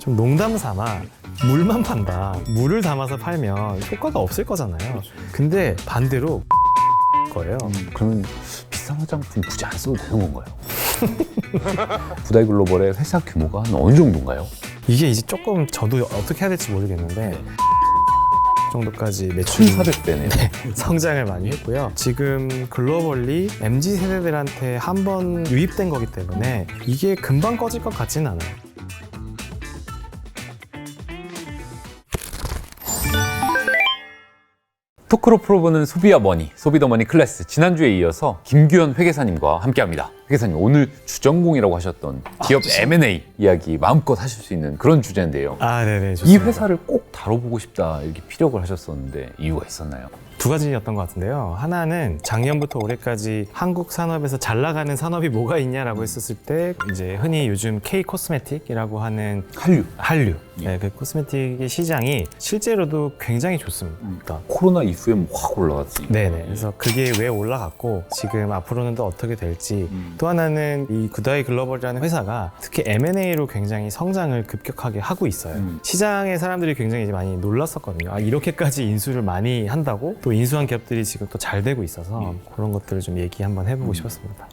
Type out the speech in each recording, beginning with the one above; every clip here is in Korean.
좀 농담 삼아 물만 판다. 물을 담아서 팔면 효과가 없을 거잖아요. 근데 반대로 거예요. 그러면 비싼 화장품 굳이 안 써도 되는 건가요? 구다이 글로벌의 회사 규모가 한 어느 정도인가요? 이게 이제 조금 저도 어떻게 해야 될지 모르겠는데 정도까지 매출이 1,400배네요. 성장을 많이 했고요. 지금 글로벌리 MZ 세대들한테 한 번 유입된 거기 때문에 이게 금방 꺼질 것 같지는 않아요. 토크로 풀어보는 소비와 머니, 소비더머니 클래스 지난주에 이어서 김규현 회계사님과 함께합니다. 회계사님 오늘 주전공이라고 하셨던 기업 M&A 이야기 마음껏 하실 수 있는 그런 주제인데요. 아, 네네. 이 좋습니다. 회사를 꼭 다뤄보고 싶다 이렇게 피력을 하셨었는데 이유가 있었나요? 두 가지였던 것 같은데요. 하나는 작년부터 올해까지 한국 산업에서 잘 나가는 산업이 뭐가 있냐라고 했었을 때 이제 흔히 요즘 K 코스메틱이라고 하는 한류. 한류, 네, 그 코스메틱의 시장이 실제로도 굉장히 좋습니다. 코로나 이후에 뭐확 올라갔지. 네네. 그래서 그게 왜 올라갔고 지금 앞으로는 또 어떻게 될지 음. 또 하나는 이 구다이 글로벌이라는 회사가 특히 M&A로 굉장히 성장을 급격하게 하고 있어요. 음. 시장의 사람들이 굉장히 이제 많이 놀랐었거든요. 아, 이렇게까지 인수를 많이 한다고 또 인수한 기업들이 지금 또 잘 되고 있어서 음. 그런 것들을 좀 얘기 한번 해보고 싶었습니다.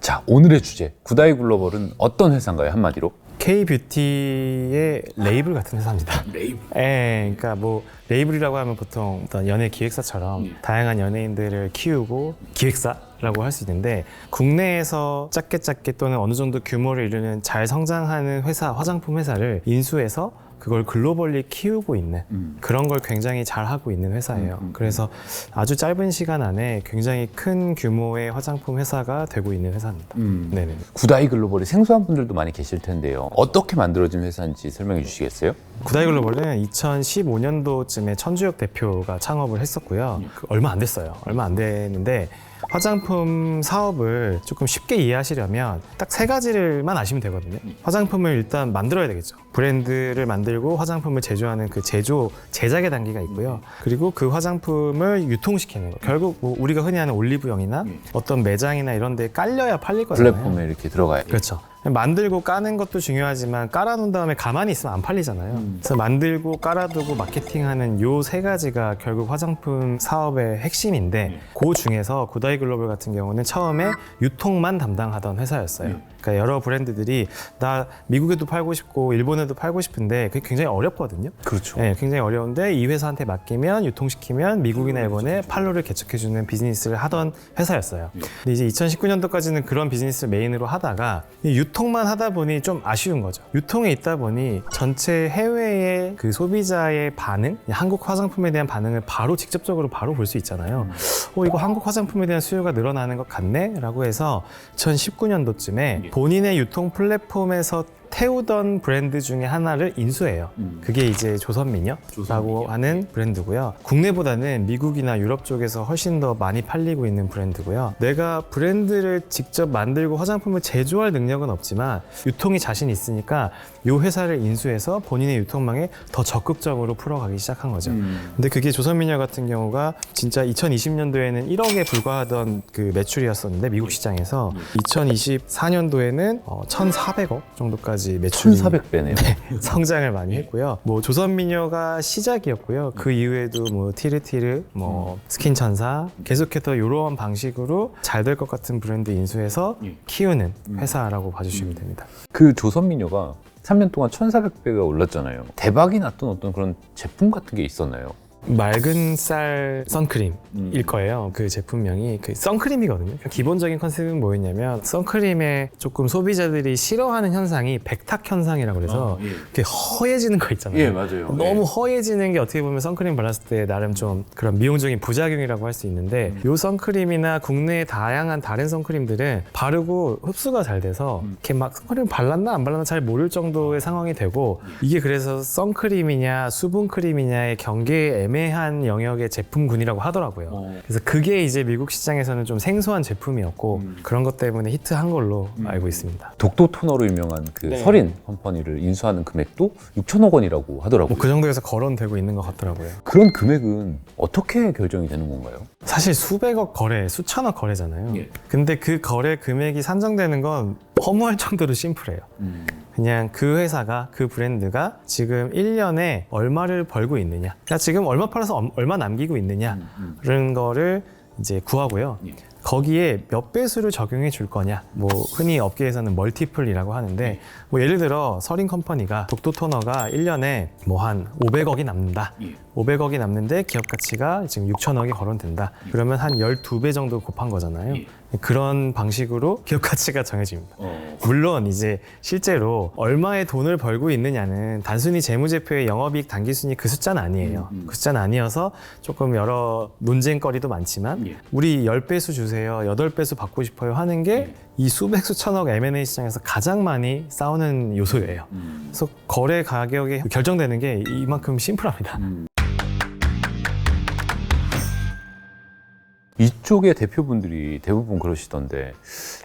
자 오늘의 주제 구다이 글로벌은 어떤 회사인가요 한마디로? K 뷰티의 레이블 같은 회사입니다. 레이블. 예, 그러니까 뭐 레이블이라고 하면 보통 어떤 연예 기획사처럼 음. 다양한 연예인들을 키우고 기획사 라고 할 수 있는데 국내에서 작게 작게 또는 어느 정도 규모를 이루는 잘 성장하는 회사, 화장품 회사를 인수해서 그걸 글로벌리 키우고 있는 음. 그런 걸 굉장히 잘 하고 있는 회사예요. 음, 음, 그래서 아주 짧은 시간 안에 굉장히 큰 규모의 화장품 회사가 되고 있는 회사입니다. 음. 네네. 구다이 글로벌이 생소한 분들도 많이 계실 텐데요. 어떻게 만들어진 회사인지 설명해 주시겠어요? 구다이 글로벌은 2015년도쯤에 천주혁 대표가 창업을 했었고요. 그 얼마 안 됐어요. 얼마 안 됐는데 화장품 사업을 조금 쉽게 이해하시려면 딱 세 가지를만 아시면 되거든요. 화장품을 일단 만들어야 되겠죠. 브랜드를 만들고 화장품을 제조하는 그 제조 제작의 단계가 있고요. 그리고 그 화장품을 유통시키는 거. 결국 뭐 우리가 흔히 하는 올리브영이나 어떤 매장이나 이런 데 깔려야 팔릴 거잖아요. 플랫폼에 이렇게 들어가야 돼. 그렇죠. 만들고 까는 것도 중요하지만 깔아놓은 다음에 가만히 있으면 안 팔리잖아요. 그래서 만들고 깔아두고 마케팅하는 요 세 가지가 결국 화장품 사업의 핵심인데 그 중에서 구다이 글로벌 같은 경우는 처음에 유통만 담당하던 회사였어요. 그러니까 여러 브랜드들이 나 미국에도 팔고 싶고 일본에도 팔고 싶은데 그게 굉장히 어렵거든요. 그렇죠. 네, 굉장히 어려운데 이 회사한테 맡기면 유통시키면 미국이나 일본에 판로를 개척해주는 비즈니스를 하던 회사였어요. 근데 이제 2019년도까지는 그런 비즈니스를 메인으로 하다가 이 유통만 하다 보니 좀 아쉬운 거죠. 유통에 있다 보니 전체 해외의 그 소비자의 반응, 한국 화장품에 대한 반응을 바로 직접적으로 바로 볼 수 있잖아요. 어, 이거 한국 화장품에 대한 수요가 늘어나는 것 같네? 라고 해서 2019년도쯤에 본인의 유통 플랫폼에서 태우던 브랜드 중에 하나를 인수해요. 음. 그게 이제 조선미녀라고 조선미녀. 하는 브랜드고요. 국내보다는 미국이나 유럽 쪽에서 훨씬 더 많이 팔리고 있는 브랜드고요. 내가 브랜드를 직접 만들고 화장품을 제조할 능력은 없지만 유통이 자신 있으니까 이 회사를 인수해서 본인의 유통망에 더 적극적으로 풀어가기 시작한 거죠. 음. 근데 그게 조선미녀 같은 경우가 진짜 2020년도에는 1억에 불과하던 그 매출이었었는데 미국 시장에서 2024년도에는 어, 1,400억 정도까지 매출이 1,400배네요. 성장을 많이 했고요. 뭐 조선 미녀가 시작이었고요. 그 이후에도 뭐 티르티르, 뭐 스킨 천사 계속해서 이러한 방식으로 잘 될 것 같은 브랜드 인수해서 예. 키우는 회사라고 봐주시면 됩니다. 그 조선미녀가 3년 동안 1,400배가 올랐잖아요. 대박이 났던 어떤 그런 제품 같은 게 있었나요? 맑은 쌀 선크림일 음. 거예요. 그 제품명이 그 선크림이거든요. 기본적인 컨셉은 뭐였냐면 선크림에 조금 소비자들이 싫어하는 현상이 백탁 현상이라고 그래서 이렇게 허해지는 거 있잖아요. 예, 맞아요. 너무 허해지는 게 어떻게 보면 선크림 발랐을 때 나름 좀 그런 미용적인 부작용이라고 할 수 있는데 요 선크림이나 국내의 다양한 다른 선크림들은 바르고 흡수가 잘 돼서 이렇게 막 선크림 발랐나 안 발랐나 잘 모를 정도의 상황이 되고 이게 그래서 선크림이냐 수분크림이냐의 경계에 애매한 영역의 제품군이라고 하더라고요. 어. 그래서 그게 이제 미국 시장에서는 좀 생소한 제품이었고 음. 그런 것 때문에 히트한 걸로 알고 있습니다. 독도 토너로 유명한 그 네. 서린 컴퍼니를 인수하는 금액도 6천억 원이라고 하더라고요. 뭐 그 정도에서 거론되고 있는 것 같더라고요. 그런 금액은 어떻게 결정이 되는 건가요? 사실 수백억 거래, 수천억 거래잖아요. 예. 근데 그 거래 금액이 산정되는 건 허무할 정도로 심플해요. 그냥 그 회사가 그 브랜드가 지금 1년에 얼마를 벌고 있느냐. 그러니까 지금 얼마 팔아서 엄- 얼마 남기고 있느냐. 그런 거를 이제 구하고요. 예. 거기에 몇 배수를 적용해 줄 거냐. 뭐 흔히 업계에서는 멀티플이라고 하는데 뭐 예를 들어 서린 컴퍼니가 독도 토너가 1년에 뭐 한 500억이 남는다. 예. 500억이 남는데 기업 가치가 지금 6천억이 거론된다. 그러면 한 12배 정도 곱한 거잖아요. 예. 그런 방식으로 기업 가치가 정해집니다. 어. 물론 이제 실제로 얼마의 돈을 벌고 있느냐는 단순히 재무제표의 영업이익 단기순이 그 숫자는 아니에요. 음, 음. 그 숫자는 아니어서 조금 여러 논쟁거리도 많지만 예. 우리 10배수 주세요, 8배수 받고 싶어요 하는 게 이 수백 수천억 M&A 시장에서 가장 많이 싸우는 요소예요. 음. 그래서 거래 가격이 결정되는 게 이만큼 심플합니다. 이쪽의 대표분들이 대부분 그러시던데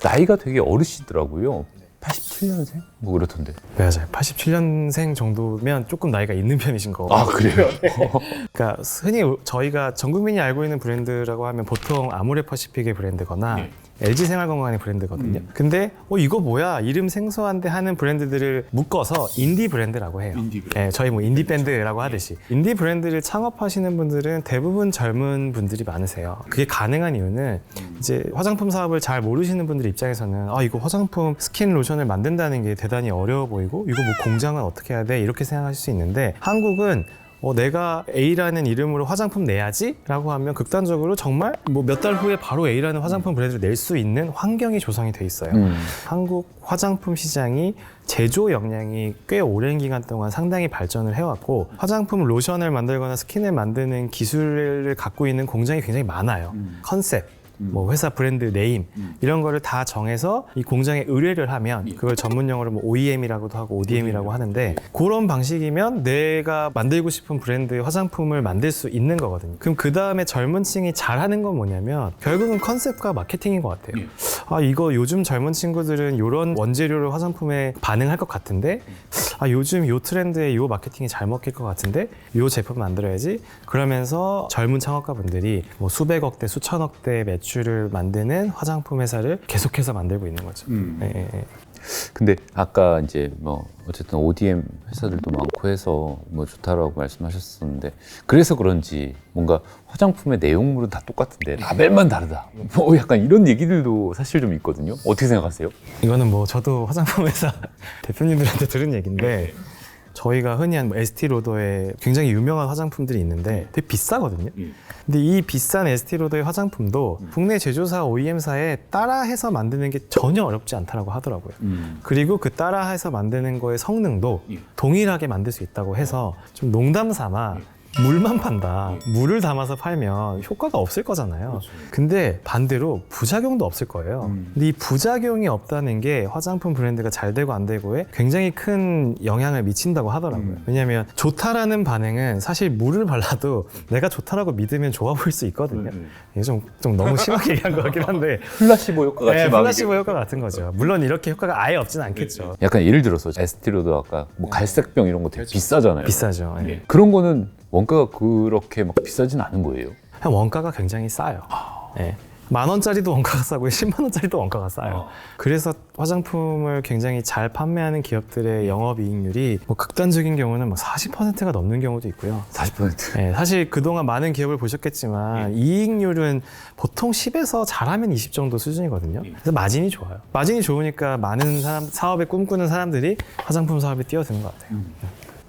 나이가 되게 어르시더라고요. 87년생? 뭐 그렇던데. 맞아요. 87년생 정도면 조금 나이가 있는 편이신 거고. 아 그래요? 그러니까 흔히 저희가 전 국민이 알고 있는 브랜드라고 하면 보통 아모레 퍼시픽의 브랜드거나 예. LG 생활건강의 브랜드거든요. 음. 근데 어 이거 뭐야 이름 생소한데 하는 브랜드들을 묶어서 인디 브랜드라고 해요. 인디 브랜드. 예, 저희 뭐 인디 밴드라고 하듯이 인디 브랜드를 창업하시는 분들은 대부분 젊은 분들이 많으세요. 그게 가능한 이유는 이제 화장품 사업을 잘 모르시는 분들 입장에서는 아 이거 화장품 스킨 로션을 만든다는 게 대단히 어려워 보이고 이거 뭐 공장은 어떻게 해야 돼 이렇게 생각하실 수 있는데 한국은 어, 내가 A라는 이름으로 화장품 내야지? 라고 하면 극단적으로 정말 뭐 몇 달 후에 바로 A라는 화장품 브랜드를 낼 수 있는 환경이 조성이 돼 있어요. 음. 한국 화장품 시장이 제조 역량이 꽤 오랜 기간 동안 상당히 발전을 해왔고 화장품 로션을 만들거나 스킨을 만드는 기술을 갖고 있는 공장이 굉장히 많아요. 음. 컨셉, 뭐 회사 브랜드 네임 이런 거를 다 정해서 이 공장에 의뢰를 하면 그걸 전문 용어로 뭐 OEM이라고도 하고 ODM이라고 하는데 그런 방식이면 내가 만들고 싶은 브랜드의 화장품을 만들 수 있는 거거든요. 그럼 그 다음에 젊은 층이 잘하는 건 뭐냐면 결국은 컨셉과 마케팅인 것 같아요. 아 이거 요즘 젊은 친구들은 이런 원재료를 화장품에 반응할 것 같은데? 아 요즘 요 트렌드에 요 마케팅이 잘 먹힐 것 같은데? 요 제품 만들어야지? 그러면서 젊은 창업가분들이 뭐 수백억 대 수천억 대 매출 을 만드는 화장품 회사를 계속해서 만들고 있는 거죠. 음. 예, 예, 예. 근데 아까 이제 뭐 어쨌든 ODM 회사들도 많고 해서 뭐 좋다라고 말씀하셨었는데 그래서 그런지 뭔가 화장품의 내용물은 다 똑같은데 라벨만 다르다. 뭐 약간 이런 얘기들도 사실 좀 있거든요. 어떻게 생각하세요? 이거는 뭐 저도 화장품 회사 대표님들한테 들은 얘기인데 저희가 흔히 한 에스티로더의 굉장히 유명한 화장품들이 있는데 되게 비싸거든요. 근데 이 비싼 에스티로더의 화장품도 국내 제조사 OEM사에 따라해서 만드는 게 전혀 어렵지 않다라고 하더라고요. 그리고 그 따라해서 만드는 거의 성능도 예. 동일하게 만들 수 있다고 해서 좀 농담 삼아 물만 판다. 물을 담아서 팔면 효과가 없을 거잖아요. 근데 반대로 부작용도 없을 거예요. 음. 근데 이 부작용이 없다는 게 화장품 브랜드가 잘 되고 안 되고에 굉장히 큰 영향을 미친다고 하더라고요. 음. 왜냐하면 좋다라는 반응은 사실 물을 발라도 내가 좋다라고 믿으면 좋아 보일 수 있거든요. 음. 이게 좀, 좀 너무 심하게 얘기한 것 같긴 한데 플라시보 효과 같이 네, 막 플라시보 효과 같은 거죠. 물론 이렇게 효과가 아예 없진 않겠죠. 약간 예를 들어서 에스티로도 아까 뭐 갈색병 이런 거 되게 비싸잖아요. 비싸죠. 예. 예. 그런 거는 원가가 그렇게 막 비싸진 않은 거예요. 그냥 원가가 굉장히 싸요. 예. 만 원짜리도 원가가 싸고 10만 원짜리도 원가가 싸요. 그래서 화장품을 굉장히 잘 판매하는 기업들의 영업 이익률이 뭐 극단적인 경우는 뭐 40%가 넘는 경우도 있고요. 40%. 예, 사실 그동안 많은 기업을 보셨겠지만 이익률은 보통 10에서 잘하면 20 정도 수준이거든요. 그래서 마진이 좋아요. 마진이 좋으니까 많은 사람, 사업에 꿈꾸는 사람들이 화장품 사업에 뛰어드는 것 같아요.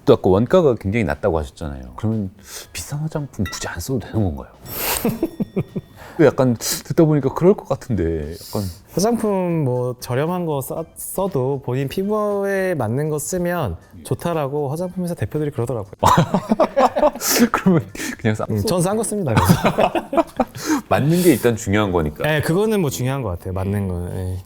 또 아까 원가가 굉장히 낮다고 하셨잖아요. 그러면 비싼 화장품 굳이 안 써도 되는 건가요? 약간 듣다 보니까 그럴 것 같은데 약간 화장품 뭐 저렴한 거 써, 써도 본인 피부에 맞는 거 쓰면 좋다라고 화장품 회사 대표들이 그러더라고요. 그러면 그냥 싸, 음, 전 싼 거 씁니다. 그래서. 맞는 게 일단 중요한 거니까. 네, 그거는 뭐 중요한 것 같아요. 맞는 거는. 예.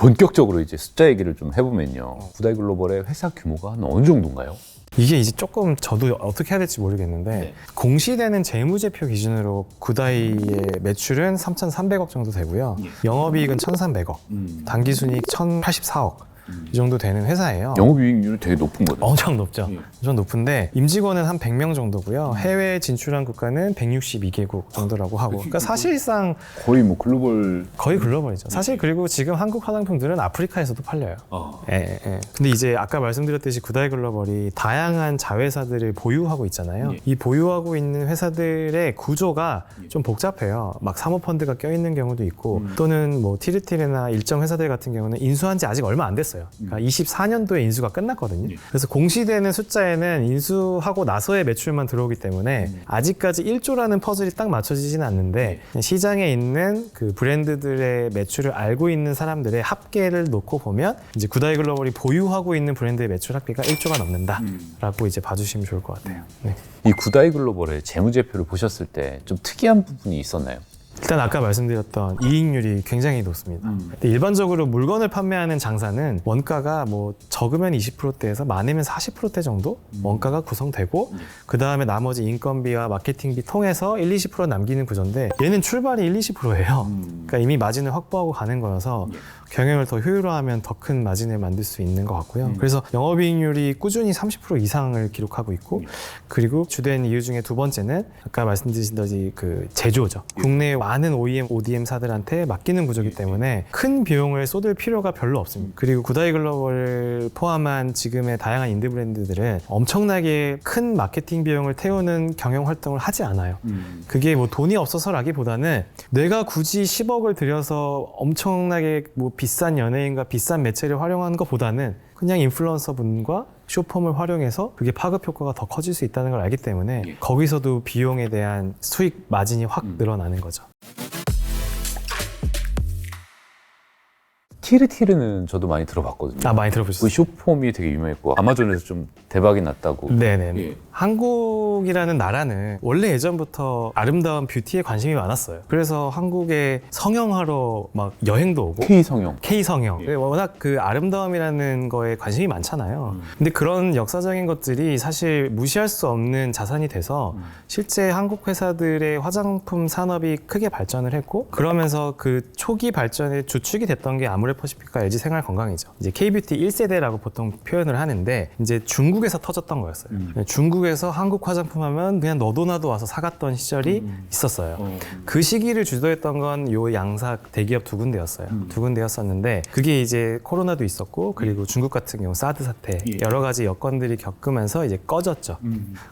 본격적으로 이제 숫자 얘기를 좀 해보면요. 구다이 글로벌의 회사 규모가 한 어느 정도인가요? 이게 이제 조금 저도 어떻게 해야 될지 모르겠는데 네. 공시되는 재무제표 기준으로 구다이의 매출은 3,300억 정도 되고요. 예. 영업이익은 1,300억, 단기순이익 1,084억 이 정도 되는 회사예요. 영업이익률이 되게 높은 거죠. 엄청 높죠. 예. 엄청 높은데 임직원은 한 100명 정도고요. 해외 진출한 국가는 162개국 정도라고 하고. 그러니까 사실상 거의 뭐 글로벌 거의 글로벌이죠. 사실 그리고 지금 한국 화장품들은 아프리카에서도 팔려요. 예, 예, 예. 근데 이제 아까 말씀드렸듯이 구다이 글로벌이 다양한 자회사들을 보유하고 있잖아요. 예. 이 보유하고 있는 회사들의 구조가 좀 복잡해요. 막 사모펀드가 껴있는 경우도 있고 음. 또는 뭐 티르티르나 일정 회사들 같은 경우는 인수한 지 아직 얼마 안 됐어요. 그러니까 24년도에 인수가 끝났거든요. 음. 예. 그래서 공시되는 숫자에는 인수하고 나서의 매출만 들어오기 때문에 음. 아직까지 1조라는 퍼즐이 딱 맞춰지지는 않는데 그냥 시장에 있는 그 브랜드들의 매출을 알고 있는 사람들의 합계를 놓고 보면 이제 구다이 글로벌이 보유하고 있는 브랜드의 매출 합계가 1조가 넘는다라고 이제 봐주시면 좋을 것 같아요. 네. 이 구다이 글로벌의 재무제표를 보셨을 때 좀 특이한 부분이 있었나요? 일단 아까 말씀드렸던 이익률이 굉장히 높습니다. 근데 일반적으로 물건을 판매하는 장사는 원가가 뭐 적으면 20%대에서 많으면 40%대 정도 원가가 구성되고 그 다음에 나머지 인건비와 마케팅비 통해서 1, 20% 남기는 구조인데 얘는 출발이 1, 20%예요. 그러니까 이미 마진을 확보하고 가는 거여서 경영을 더 효율화하면 더 큰 마진을 만들 수 있는 것 같고요. 그래서 영업이익률이 꾸준히 30% 이상을 기록하고 있고 그리고 주된 이유 중에 두 번째는 아까 말씀드린 그 제조죠. 국내 많은 OEM, ODM사들한테 맡기는 구조기 때문에 큰 비용을 쏟을 필요가 별로 없습니다. 그리고 구다이 글로벌을 포함한 지금의 다양한 인디 브랜드들은 엄청나게 큰 마케팅 비용을 태우는 경영 활동을 하지 않아요. 그게 뭐 돈이 없어서라기보다는 내가 굳이 10억을 들여서 엄청나게 뭐 비싼 연예인과 비싼 매체를 활용하는 것보다는 그냥 인플루언서 분과 쇼폼을 활용해서 그게 파급 효과가 더 커질 수 있다는 걸 알기 때문에 예. 거기서도 비용에 대한 수익 마진이 확 늘어나는 거죠. 티르티르는 저도 많이 들어봤거든요. 아 많이 그 들어보셨어요? 쇼폼이 되게 유명했고 아마존에서 좀 대박이 났다고. 네네. 예. 한국 이라는 나라는 원래 예전부터 아름다운 뷰티에 관심이 많았어요. 그래서 한국에 성형하러 막 여행도 오고 K 성형. K 성형. 예. 워낙 그 아름다움이라는 거에 관심이 많잖아요. 근데 그런 역사적인 것들이 사실 무시할 수 없는 자산이 돼서 실제 한국 회사들의 화장품 산업이 크게 발전을 했고 그러면서 그 초기 발전의 주축이 됐던 게 아모레퍼시픽과 LG 생활건강이죠. 이제 K뷰티 1세대라고 보통 표현을 하는데 이제 중국에서 터졌던 거였어요. 중국에서 한국 화장품 하면 그냥 너도 나도 와서 사갔던 시절이 있었어요. 그 시기를 주도했던 건 요 양사 대기업 두 군데였어요. 두 군데였었는데 그게 이제 코로나도 있었고 그리고 중국 같은 경우 사드 사태 예. 여러 가지 여건들이 겪으면서 이제 꺼졌죠.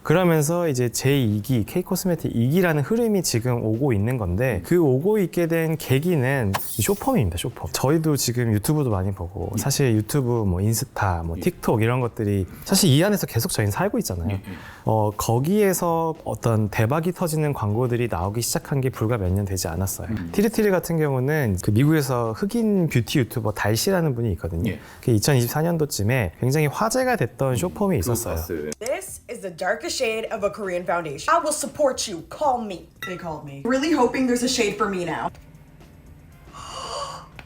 그러면서 이제 제2기 K 코스메틱 2기라는 흐름이 지금 오고 있는 건데 그 오고 있게 된 계기는 이 쇼폼입니다. 쇼폼. 저희도 지금 유튜브도 많이 보고 사실 유튜브 뭐 인스타 뭐 틱톡 이런 것들이 사실 이 안에서 계속 저희는 살고 있잖아요. 어, 거기 에서 어떤 대박이 터지는 광고들이 나오기 시작한 게 불과 몇 년 되지 않았어요. 티르티르 같은 경우는 그 미국에서 흑인 뷰티 유튜버 달씨라는 분이 있거든요. 예. 그 2024년도쯤에 굉장히 화제가 됐던 쇼폼이 있었어요. This is the darkest shade of a Korean foundation. I will support you. Call me. They called me. Really hoping there's a shade for me now.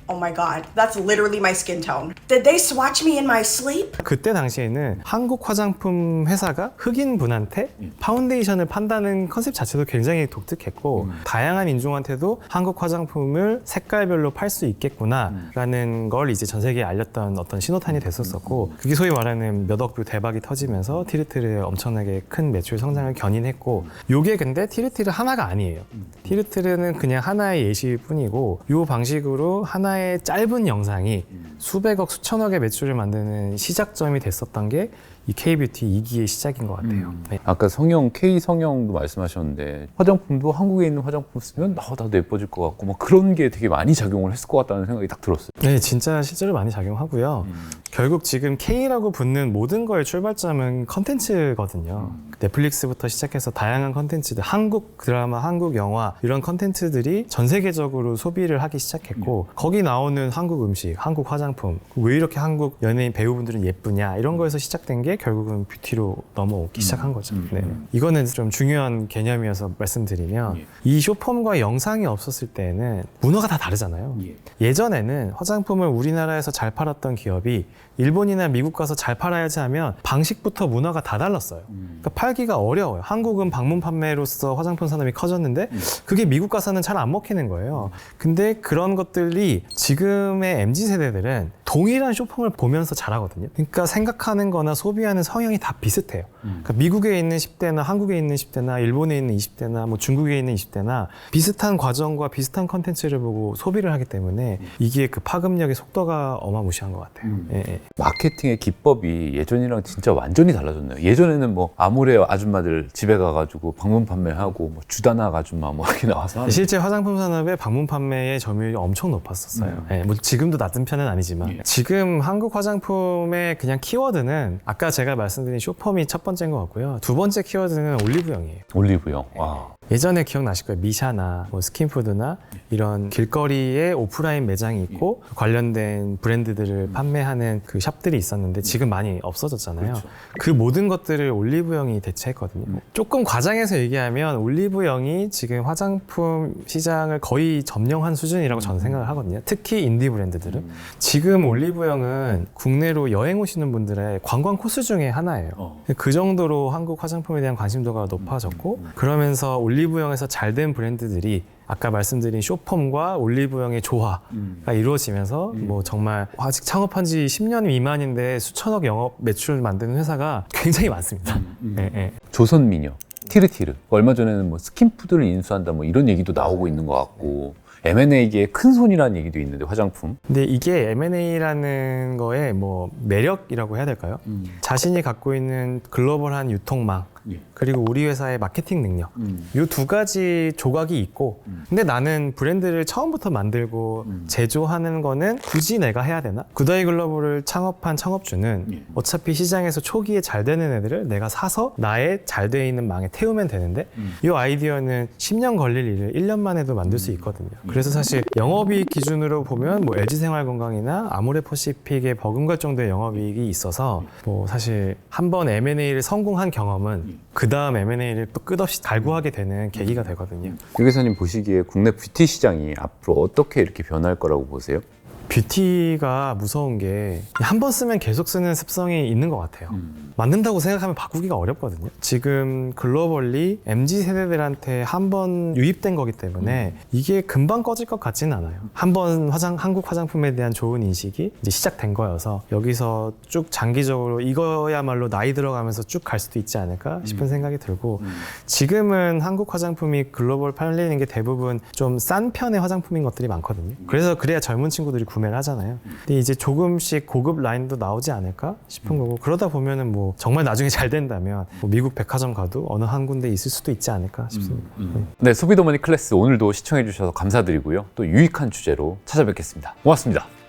Oh my god, that's literally my skin tone. Did they swatch me in my sleep? 그때 당시에는 한국 화장품 회사가 흑인 분한테 파운데이션을 판다는 컨셉 자체도 굉장히 독특했고 다양한 인종한테도 한국 화장품을 색깔별로 팔 수 있겠구나라는 걸 이제 전 세계에 알렸던 어떤 신호탄이 됐었었고 그게 소위 말하는 몇 억 뷰 대박이 터지면서 티르티르의 엄청나게 큰 매출 성장을 견인했고 요게 근데 티르티르 하나가 아니에요. 티르티르는 그냥 하나의 예시일 뿐이고 요 방식으로 하나의 짧은 영상이 수백억 수천억의 매출을 만드는 시작점이 됐었던 게 이 K뷰티 2기의 시작인 것 같아요. 네. 아까 성형 K 성형도 말씀하셨는데 화장품도 한국에 있는 화장품 쓰면 나 나도 예뻐질 것 같고 막 그런 게 되게 많이 작용을 했을 것 같다는 생각이 딱 들었어요. 네, 진짜 실제로 많이 작용하고요. 결국 지금 K라고 붙는 모든 거의 출발점은 컨텐츠거든요. 넷플릭스부터 시작해서 다양한 컨텐츠들, 한국 드라마, 한국 영화 이런 컨텐츠들이 전 세계적으로 소비를 하기 시작했고 거기 나오는 한국 음식, 한국 화장품, 왜 이렇게 한국 연예인 배우분들은 예쁘냐 이런 거에서 시작된 게게 결국은 뷰티로 넘어오기 시작한 거죠. 음, 네. 음. 이거는 좀 중요한 개념이어서 말씀드리면 예. 이 쇼폼과 영상이 없었을 때는 문화가 다 다르잖아요. 예. 예전에는 화장품을 우리나라에서 잘 팔았던 기업이 일본이나 미국 가서 잘 팔아야지 하면 방식부터 문화가 다 달랐어요. 음. 그러니까 팔기가 어려워요. 한국은 방문 판매로서 화장품 산업이 커졌는데 그게 미국 가서는 잘 안 먹히는 거예요. 근데 그런 것들이 지금의 MZ 세대들은 동일한 쇼폼을 보면서 자라거든요. 그러니까 생각하는 거나 소비 하는 성향이 다 비슷해요. 그러니까 미국에 있는 10대나 한국에 있는 10대나 일본에 있는 20대나 뭐 중국에 있는 20대나 비슷한 과정과 비슷한 컨텐츠를 보고 소비를 하기 때문에 이게 그 파급력의 속도가 어마무시한 것 같아요. 예, 예. 마케팅의 기법이 예전이랑 진짜 완전히 달라졌네요. 예전에는 뭐 아무래 아줌마들 집에 가가지고 방문 판매하고 뭐 주다나 아줌마 뭐 이렇게 나와서 하는 실제 화장품 산업의 방문 판매의 점유율이 엄청 높았었어요. 예, 뭐 지금도 낮은 편은 아니지만 예. 지금 한국 화장품의 그냥 키워드는 아까 제가 말씀드린 쇼펌이 첫 번째인 것 같고요. 두 번째 키워드는 올리브영이에요. 올리브영. 와. 예전에 기억나실 거예요. 미샤나 뭐 스킨푸드나 이런 길거리에 오프라인 매장이 있고 관련된 브랜드들을 판매하는 그 샵들이 있었는데 지금 많이 없어졌잖아요. 그 모든 것들을 올리브영이 대체했거든요. 조금 과장해서 얘기하면 올리브영이 지금 화장품 시장을 거의 점령한 수준이라고 저는 생각을 하거든요. 특히 인디 브랜드들은 지금 올리브영은 국내로 여행 오시는 분들의 관광 코스 중에 하나예요. 어. 그 정도로 한국 화장품에 대한 관심도가 높아졌고 그러면서 올리 브영에서 잘 된 브랜드들이 아까 말씀드린 쇼폼과 올리브영의 조화가 이루어지면서 뭐 정말 아직 창업한 지 10년 미만인데 수천억 영업 매출 만드는 회사가 굉장히 많습니다. 예, 예. 조선미녀, 티르티르. 얼마 전에는 뭐 스킨푸드를 인수한다 뭐 이런 얘기도 나오고 있는 것 같고 M&A계의 큰 손이라는 얘기도 있는데 화장품. 근데 이게 M&A라는 거의 뭐 매력이라고 해야 될까요? 자신이 갖고 있는 글로벌한 유통망 예. 그리고 우리 회사의 마케팅 능력 음. 이두 가지 조각이 있고 근데 나는 브랜드를 처음부터 만들고 제조하는 거는 굳이 내가 해야 되나? 구다이 글로벌을 창업한 창업주는 예. 어차피 시장에서 초기에 잘 되는 애들을 내가 사서 나의 잘 돼 있는 망에 태우면 되는데 이 아이디어는 10년 걸릴 일을 1년만 해도 만들 수 있거든요. 그래서 사실 영업이익 기준으로 보면 뭐 LG생활건강이나 아모레퍼시픽에 버금갈 정도의 영업이익이 있어서 뭐 사실 한 번 M&A를 성공한 경험은 그 다음 M&A를 또 끝없이 달구하게 되는 계기가 되거든요. 유 기사님 보시기에 국내 뷰티 시장이 앞으로 어떻게 이렇게 변할 거라고 보세요? 뷰티가 무서운 게 한 번 쓰면 계속 쓰는 습성이 있는 것 같아요. 만든다고 생각하면 바꾸기가 어렵거든요. 지금 글로벌리 MZ 세대들한테 한 번 유입된 거기 때문에 이게 금방 꺼질 것 같지는 않아요. 한 번 화장 한국 화장품에 대한 좋은 인식이 이제 시작된 거여서 여기서 쭉 장기적으로 이거야말로 나이 들어가면서 쭉 갈 수도 있지 않을까 싶은 생각이 들고 지금은 한국 화장품이 글로벌 팔리는 게 대부분 좀 싼 편의 화장품인 것들이 많거든요. 그래서 그래야 젊은 친구들이 구매 를 하잖아요. 근데 이제 조금씩 고급 라인도 나오지 않을까 싶은 거고 그러다 보면은 뭐 정말 나중에 잘 된다면 뭐 미국 백화점 가도 어느 한 군데 있을 수도 있지 않을까 싶습니다. 네. 네, 소비더머니 클래스 오늘도 시청해 주셔서 감사드리고요. 또 유익한 주제로 찾아뵙겠습니다. 고맙습니다.